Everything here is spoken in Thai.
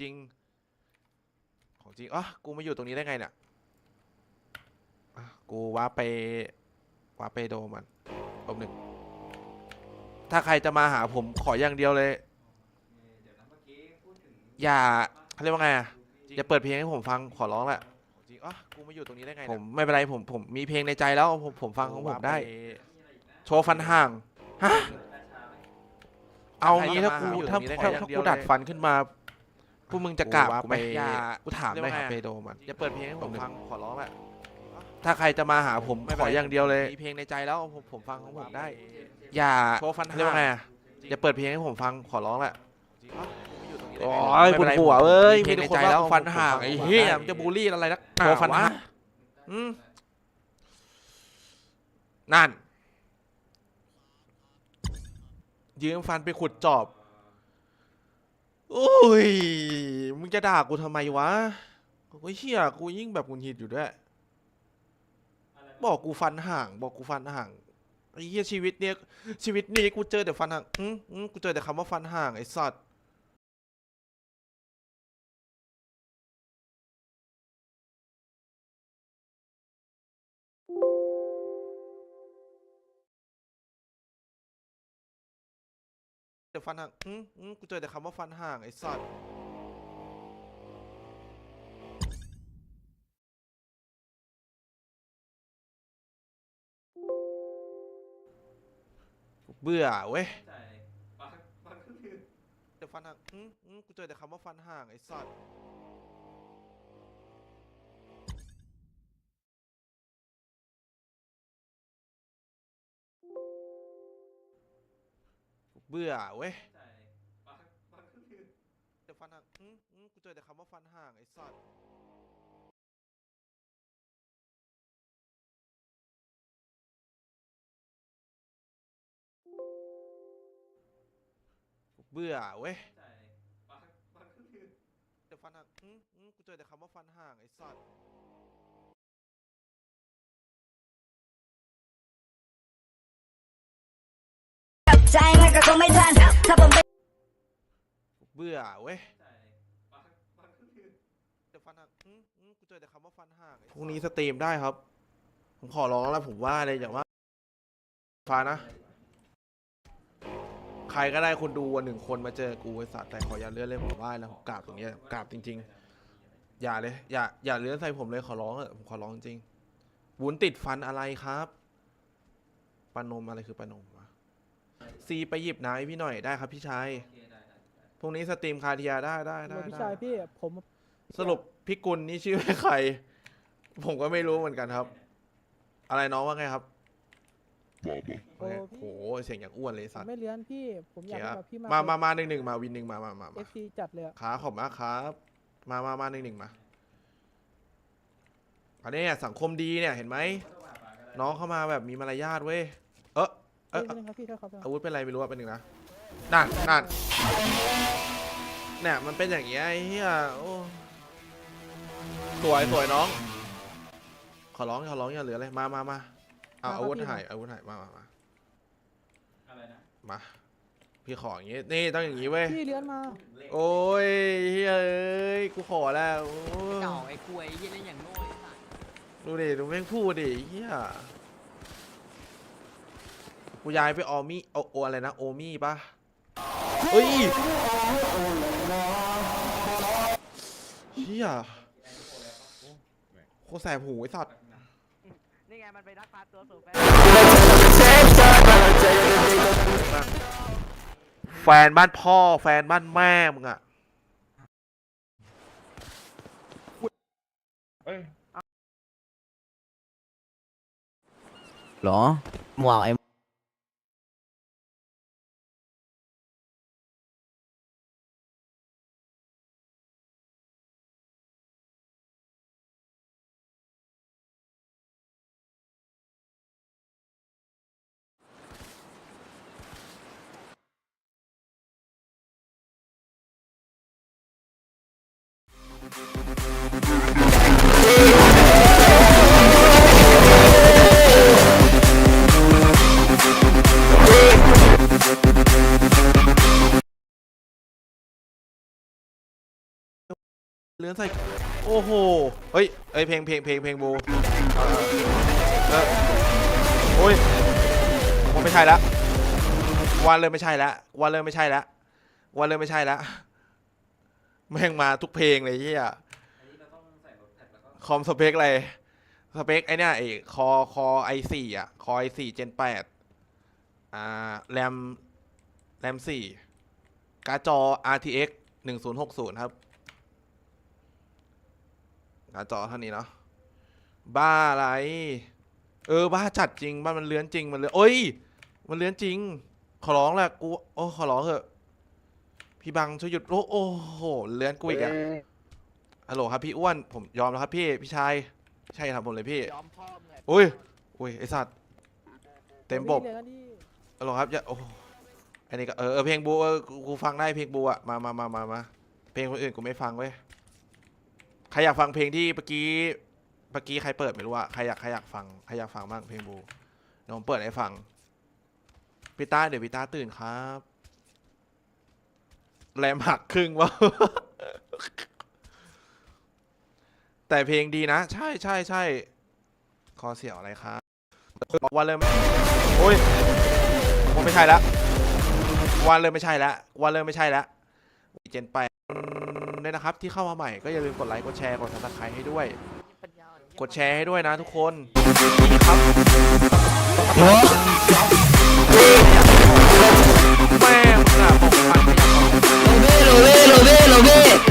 จริง ของจริงอ๋อกูมาอยู่ตรงนี้ได้ไงเนี่ยอะกูว้าร์ปไปว้าร์ปไปโดมันลบหนึ่ง ถ้าใครจะมาหาผมขออย่างเดียวเลย อย่าเขาเรียกว่าไงอะอย่าเปิดเพลงให้ผมฟังขอร้องแหละจริงอ๋อกูมาอยู่ตรงนี้ได้ไงผมไม่เป็นไรผมผมมีเพลงในใจแล้วผมผมฟังของผมได้ โชว์ฟันห่างฮะเอางี้ถ้ากูถ้าถ้าถ้ากูดัดฟันขึ้นมาพ วกมึงจะกราบกูไหมอย่ากูถามได้ครับไปโดมันอย่าเปิดเพลงให้ผมฟังขอร้องแหละถ้าใครจะมาหาผมขออย่างเดียวเลยมีเพลงในใจแล้วผมผมฟังของผมได้ อย่าโชว์ฟันห่างเรียกว่าไงอะอย่าเปิดเพลงให้ผมฟังขอร้องแหละโอ้ยปวดหัวเว้ยมีมีแต่แต่คคนนว่าว่าฟัฟันนห่าห่างงไอ้ไอ้เหี้เหี้ยยมันจะบูลลี่อะไรนักโชว์ฟันห่างอืมนั่นยืมฟันไปขุดจอบ โอ้ย มึงจะด่ากูทำไมวะโอ้ยเหี้ยกูยิ่งแบบหุนหิดอยู่ด้วย บอกกูฟันห่าง บอกกูฟันห่างไอ้เหี้ยชีวิตเนี้ยชีวิตนี้กูเจอแต่ฟันห่างอืมอืมกูเจอแต่คำว่าฟันห่างไอ้สัตว์ แต่ฟันห่างอืมอืมกูเจอแต่คำว่าฟันห่างไอ้สัตว์เบื่อเว้ยแต่ฟันห่างอืมอืมกูเจอแต่คำว่าฟันห่างไอ้สัตว์ เบื่อเว้ยแต่ฟันห่างอืมอืมกูเจอแต่คำว่าฟันห่างไอ้สัตว์เบื่อเว้ยแต่ฟันห่างอืมอืมกูเจอแต่คำว่าฟันห่างไอ้สัตว์ ก็คงไม่ทันถ้าผมไปเบื่อเว้ยแต่ฟันห่างอืมอืมกูเจอแต่คำว่าฟันห่างไอ้พรุ่งนี้สตรีมได้ครับ ผมขอร้องแล้วผมว่าเลยอย่างว่า ฟ้านะ ใครก็ได้คนดูวันหนึ่งคนมาเจอกูไอ้สัตว์แต่ขออย่าเลื่อนเลยผมไหว้แล้วผมกราบตรงเนี้ยกราบจริง ๆ อย่าเลย อย่า อย่าเลื่อนใส่ผมเลยขอร้องเถอะผมขอร้องจริงวุ้นติดฟันอะไรครับปานมอะไรคือปานมวะ ซีไปหยิบน้ำให้พี่หน่อยได้ครับพี่ชายพรุ่งนี้สตรีมคาเทียได้ได้ได้พี่ได้ชายพี่ผมสรุปพี่กุลนี่ชื่อใคร ผมก็ไม่รู้เหมือนกันครับ อะไรน้องว่าไงครับโอ้โอ้โหพี่เสียงอย่างอ้วนเลยสัตว์ ไม่เลี้ยนพี่ ผมอยากเจ๊ให้ครับแบบพี่มามามามาหนึ่งหนึ่งมาวินหนึ่งมามามาเอมาฟซีจัดเลยอะขาขอบมากครับ มามามาหนึ่งหนึ่งมาอันนี้สังคมดีเนี่ยเห็นไหมน้องเข้ามาแบบมีมารยาทเว้ย เออเอเอ้อยไม่เป็นไรครับพี่เท่าครับอาวุธเป็นไรไม่รู้ว่าเป็นหนึ่งนะนั่นนั่นเนี่ยมันเป็นอย่างเงี้ยไอ้เหี้ยโอ้สวยสวยน้อง ขอร้องขอร้องอย่าเหลือเลยมามามาเอาอาวุธหายอาวุธหายมามามามาพี่ขออย่างงี้นี่ต้องอย่างงี้เว้ยพี่เลี้ยนมาโอ้ยเฮ้ยเอ้ยกูขอแล้วโอ้ยเก่าไอ้กล้วยยี่เล่นอย่างโง่ไอ้สัสดูดิดูแม่งพูดดิเฮีย กูย้ายไปออมี่โอโออะไรนะโอมี่ปะเฮ้ยเฮียโคตรแสบหูไอ้สัตว์นี่ไงมันไปรักพาตัวสู่แฟนแฟนบ้านพ่อแฟนบ้านแม่มึงอะหรอ หมวกไอ้ เลื่อนใส่โอ้โหเฮ้ยเอ้ยเพลงเพลงเพลงเพลงโบเออโอ้ยว่าไม่ใช่ละวันเลยไม่ใช่ละวันเลยไม่ใช่ละวันเลยไม่ใช่ละแม่งมาทุกเพลงเลยเฮียคอมสเปคอะไรสเปคไอเนี่ยไอคอคอไอสี่อะคอไอสี่เจนแปดอ่าแรมแรมสี่การ์ดจอ RTX 1060 ครับ หน้าจอเท่านี้เนาะบ้าอะไร เออบ้าจัดจริงบ้านมันเลื้อนจริงมันเลื้อนโอ้ย มันเลื้อนจริง ขอร้องแหละกูโอ้ขอร้องเถอะพี่บังช่วยหยุดโอ้โอ้โหเลื้อนกูอีกอะฮัลโหลครับพี่อ้วนผมยอมแล้วครับพี่พี่ชายใช่ครับผมเลยพี่ยอมพ่อมึงไงอุ้ยอุ้ยไอสัตว์เต็มบบเลยนะดิฮัลโหลครับอย่าโอ้อันนี้ก็เออเออเพลงบูเออกูกูฟังได้เพลงบูอะมามามามามาเพลงคนอื่นกูไม่ฟังเว้ย ใครอยากฟังเพลงที่เมื่อกี้เมื่อกี้ใครเปิดไม่รู้อะใครอยากใครอยากฟังใครอยากฟังบ้างเพลงบูเดี๋ยวผมเปิดให้ฟังพี่ต้าเดี๋ยวพี่ต้าตื่นครับแรมหักครึ่งวะแต่เพลงดีนะ ใช่ใช่ใช่คอเสียวอะไรครับบอกว่าเริ่มโอ้ยว่าไม่ใช่ละวันเริ่มไม่ใช่ละวันเริ่มไม่ใช่ละเจนไป ด้วยนะครับ ที่เข้ามาใหม่ก็อย่าลืมกดไลค์กดแชร์กดซับสไครต์ให้ด้วย กดแชร์ให้ด้วยนะทุกคนนี่ครับแม่งอะบอกพันไม่อยากบอกโลเบ้โลเบ้